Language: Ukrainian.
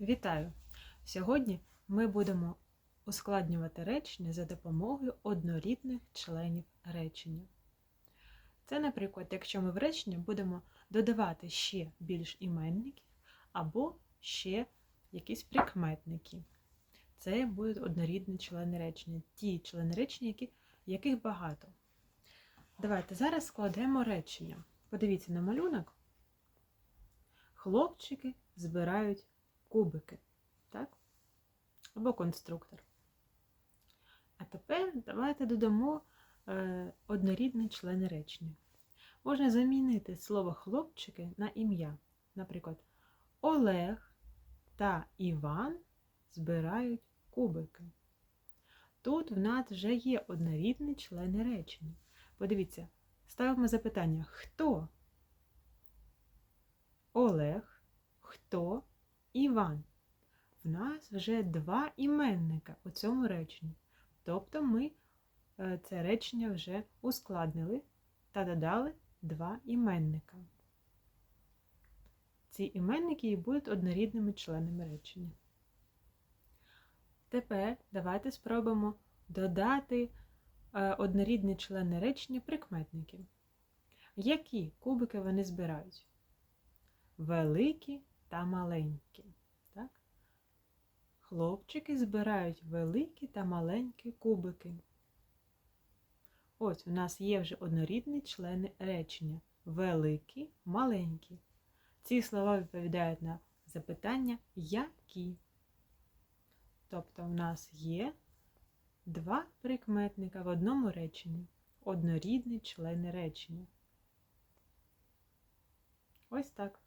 Вітаю! Сьогодні ми будемо ускладнювати речення за допомогою однорідних членів речення. Це, наприклад, якщо ми в речення будемо додавати ще більш іменників або ще якісь прикметники. Це будуть однорідні члени речення, ті члени речення, які, яких багато. Давайте зараз складемо речення. Подивіться на малюнок. Хлопчики збирають кубики, так? Або конструктор. А тепер давайте додамо е, однорідні члени речення. Можна замінити слово хлопчики на ім'я. Наприклад, Олег та Іван збирають кубики. Тут в нас вже є однорідні члени речення. Подивіться, ставимо запитання: хто? Олег, хто Іван. В нас вже два іменника у цьому реченні. Тобто ми е, це речення вже ускладнили та додали два іменника. Ці іменники і будуть однорідними членами речення. Тепер давайте спробуємо додати е, однорідні члени речення прикметників. Які кубики вони збирають? Великі та маленькі. Так? Хлопчики збирають великі та маленькі кубики. Ось у нас є вже однорідні члени речення. Великі, маленькі. Ці слова відповідають на запитання які. Тобто в нас є два прикметника в одному реченні. Однорідні члени речення. Ось так.